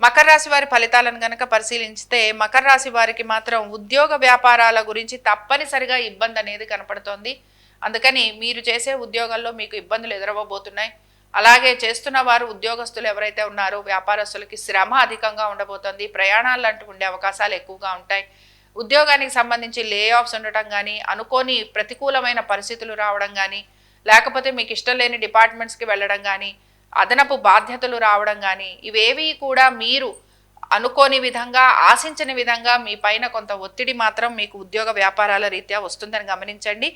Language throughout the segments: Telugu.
మకర రాశి వారి ఫలితాలను గనక పరిశీలించితే మకర రాశి వారికి మాత్రం ఉద్యోగ వ్యాపారాల గురించి తప్పనిసరిగా ఇబ్బంది అనేది కనపడుతోంది. అందుకని మీరు చేసే ఉద్యోగాల్లో మీకు ఇబ్బందులు ఎదురవబోతున్నాయి అలాగే చేస్తున్న వారు ఉద్యోగస్తులు ఎవరైతే ఉన్నారో వ్యాపారస్తులకి శ్రమ అధికంగా ఉండబోతోంది. ప్రయాణాలు అంటూ ఉండే అవకాశాలు ఎక్కువగా ఉంటాయి. ఉద్యోగానికి సంబంధించి లే ఆఫ్స్ ఉండటం కానీ అనుకోని ప్రతికూలమైన పరిస్థితులు రావడం కానీ లేకపోతే మీకు ఇష్టం లేని డిపార్ట్మెంట్స్కి వెళ్ళడం కానీ అదనపు బాధ్యతలు రావడం కానీ ఇవేవి కూడా మీరు అనుకోని విధంగా ఆశించని విధంగా మీ పైన కొంత ఒత్తిడి మాత్రం మీకు ఉద్యోగ వ్యాపారాల రీత్యా వస్తుందని గమనించండి.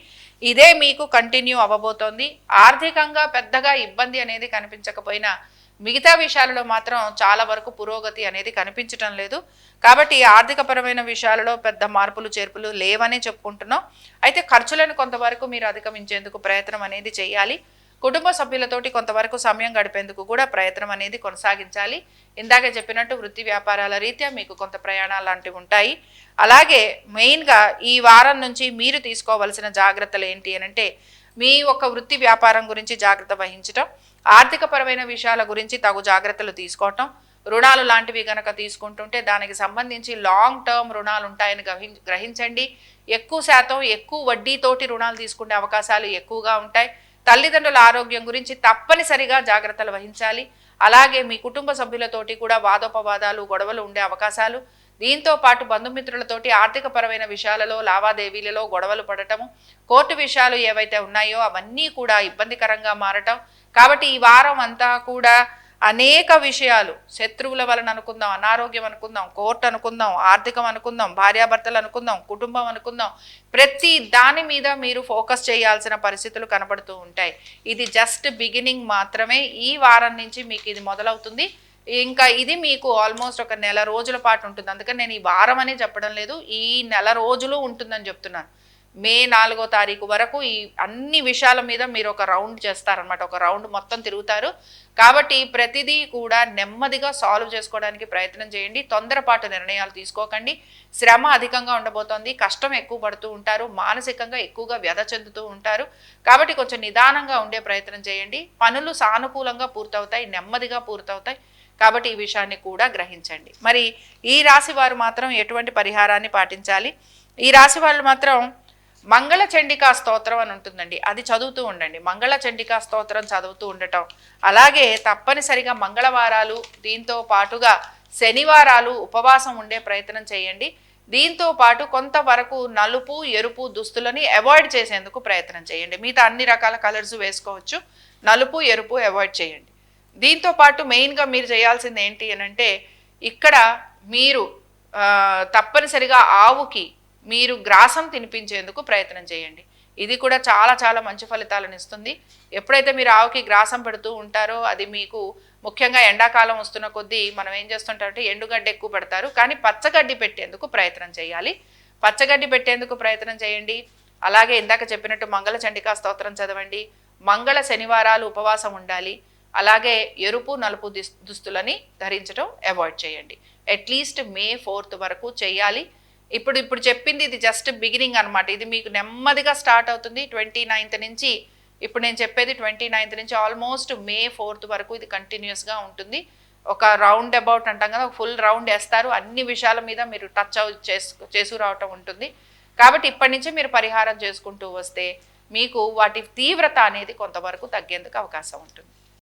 ఇదే మీకు కంటిన్యూ అవ్వబోతోంది. ఆర్థికంగా పెద్దగా ఇబ్బంది అనేది కనిపించకపోయినా మిగతా విషయాలలో మాత్రం చాలా వరకు పురోగతి అనేది కనిపించటం లేదు. కాబట్టి ఆర్థికపరమైన విషయాలలో పెద్ద మార్పులు చేర్పులు లేవనే చెప్పుకుంటున్నాం. అయితే ఖర్చులను కొంతవరకు మీరు అధిగమించేందుకు ప్రయత్నం అనేది చేయాలి. కుటుంబ సభ్యులతోటి కొంతవరకు సమయం గడిపేందుకు కూడా ప్రయత్నం అనేది కొనసాగించాలి. ఇందాక చెప్పినట్టు వృత్తి వ్యాపారాల రీత్యా మీకు కొంత ప్రయాణాలు లాంటివి ఉంటాయి. అలాగే మెయిన్గా ఈ వారం నుంచి మీరు తీసుకోవలసిన జాగ్రత్తలు ఏంటి అని అంటే మీ యొక్క వృత్తి వ్యాపారం గురించి జాగ్రత్త వహించటం ఆర్థికపరమైన విషయాల గురించి తగు జాగ్రత్తలు తీసుకోవటం రుణాలు లాంటివి గనక తీసుకుంటుంటే దానికి సంబంధించి లాంగ్ టర్మ్ రుణాలు ఉంటాయని గ్రహిం- గ్రహించండి. ఎక్కువ శాతం ఎక్కువ వడ్డీతోటి రుణాలు తీసుకునే అవకాశాలు ఎక్కువగా ఉంటాయి. తల్లిదండ్రుల ఆరోగ్యం గురించి తప్పనిసరిగా జాగ్రత్తలు వహించాలి. అలాగే మీ కుటుంబ సభ్యులతోటి కూడా వాదోపవాదాలు గొడవలు ఉండే అవకాశాలు. దీంతో పాటు బంధుమిత్రులతోటి ఆర్థికపరమైన విషయాలలో లావాదేవీలలో గొడవలు పడటము కోర్టు విషయాలు ఏవైతే ఉన్నాయో అవన్నీ కూడా ఇబ్బందికరంగా మారటం. కాబట్టి ఈ వారం అంతా కూడా అనేక విషయాలు. శత్రువుల వలన అనుకుందాం అనారోగ్యం అనుకుందాం కోర్టు అనుకుందాం ఆర్థికం అనుకుందాం భార్యాభర్తలు అనుకుందాం కుటుంబం అనుకుందాం. ప్రతి దాని మీద మీరు ఫోకస్ చేయాల్సిన పరిస్థితులు కనబడుతూ ఉంటాయి. ఇది జస్ట్ బిగినింగ్ మాత్రమే. ఈ వారం నుంచి మీకు ఇది మొదలవుతుంది. ఇంకా ఇది మీకు ఆల్మోస్ట్ ఒక నెల రోజుల పాటు ఉంటుంది. అందుకని నేను ఈ వారం అని చెప్పడం లేదు. ఈ నెల రోజులు ఉంటుందని చెప్తున్నాను. మే నాలుగో తారీఖు వరకు ఈ అన్ని విషయాల మీద మీరు ఒక రౌండ్ చేస్తారనమాట ఒక రౌండ్ మొత్తం తిరుగుతారు. కాబట్టి ప్రతిదీ కూడా నెమ్మదిగా సాల్వ్ చేసుకోవడానికి ప్రయత్నం చేయండి. తొందరపాటు నిర్ణయాలు తీసుకోకండి. శ్రమ అధికంగా ఉండబోతోంది. కష్టం ఎక్కువ పడుతూ ఉంటారు. మానసికంగా ఎక్కువగా వ్యధ చెందుతూ ఉంటారు. కాబట్టి కొంచెం నిదానంగా ఉండే ప్రయత్నం చేయండి. పనులు సానుకూలంగా పూర్తవుతాయి. నెమ్మదిగా పూర్తవుతాయి. కాబట్టి ఈ విషయాన్ని కూడా గ్రహించండి. మరి ఈ రాశి వారు మాత్రం ఎటువంటి పరిహారాన్ని పాటించాలి? ఈ రాశి వాళ్ళు మాత్రం మంగళ చండికా స్తోత్రం అని ఉంటుందండి. అది చదువుతూ ఉండండి. మంగళ చండికా స్తోత్రం చదువుతూ ఉండటం. అలాగే తప్పనిసరిగా మంగళవారాలు దీంతో పాటుగా శనివారాలు ఉపవాసం ఉండే ప్రయత్నం చేయండి. దీంతో పాటు కొంతవరకు నలుపు ఎరుపు దుస్తులని అవాయిడ్ చేసేందుకు ప్రయత్నం చేయండి. మిగతా అన్ని రకాల కలర్స్ వేసుకోవచ్చు. నలుపు ఎరుపు అవాయిడ్ చేయండి. దీంతో పాటు మెయిన్గా మీరు చేయాల్సింది ఏంటి అని అంటే ఇక్కడ మీరు తప్పనిసరిగా ఆవుకి మీరు గ్రాసం తినిపించేందుకు ప్రయత్నం చేయండి. ఇది కూడా చాలా చాలా మంచి ఫలితాలను ఇస్తుంది. ఎప్పుడైతే మీరు ఆవుకి గ్రాసం పెడుతూ ఉంటారో అది మీకు ముఖ్యంగా ఎండాకాలం వస్తున్న కొద్దీ మనం ఏం చేస్తుంటామంటే ఎండుగడ్డి ఎక్కువ పెడతారు. కానీ పచ్చగడ్డి పెట్టేందుకు ప్రయత్నం చేయాలి. పచ్చగడ్డి పెట్టేందుకు ప్రయత్నం చేయండి. అలాగే ఇందాక చెప్పినట్టు మంగళ చండికా స్తోత్రం చదవండి. మంగళ శనివారాలు ఉపవాసం ఉండాలి. అలాగే ఎరుపు నలుపు దుస్- దుస్తులని ధరించడం అవాయిడ్ చేయండి. అట్లీస్ట్ మే ఫోర్త్ వరకు చేయాలి. ఇప్పుడు ఇప్పుడు చెప్పింది ఇది జస్ట్ బిగినింగ్ అనమాట ఇది మీకు నెమ్మదిగా స్టార్ట్ అవుతుంది ట్వంటీ నైన్త్ నుంచి. ఇప్పుడు నేను చెప్పేది ట్వంటీ నైన్త్ నుంచి ఆల్మోస్ట్ మే ఫోర్త్ వరకు ఇది కంటిన్యూస్గా ఉంటుంది. ఒక రౌండ్ అబౌట్ అంటాం కదా ఒక ఫుల్ రౌండ్ వేస్తారు. అన్ని విషయాల మీద మీరు టచ్ అవు చేసు చేసుకురావటం ఉంటుంది. కాబట్టి ఇప్పటి నుంచే మీరు పరిహారం చేసుకుంటూ వస్తే మీకు వాటి తీవ్రత అనేది కొంతవరకు తగ్గేందుకు అవకాశం ఉంటుంది.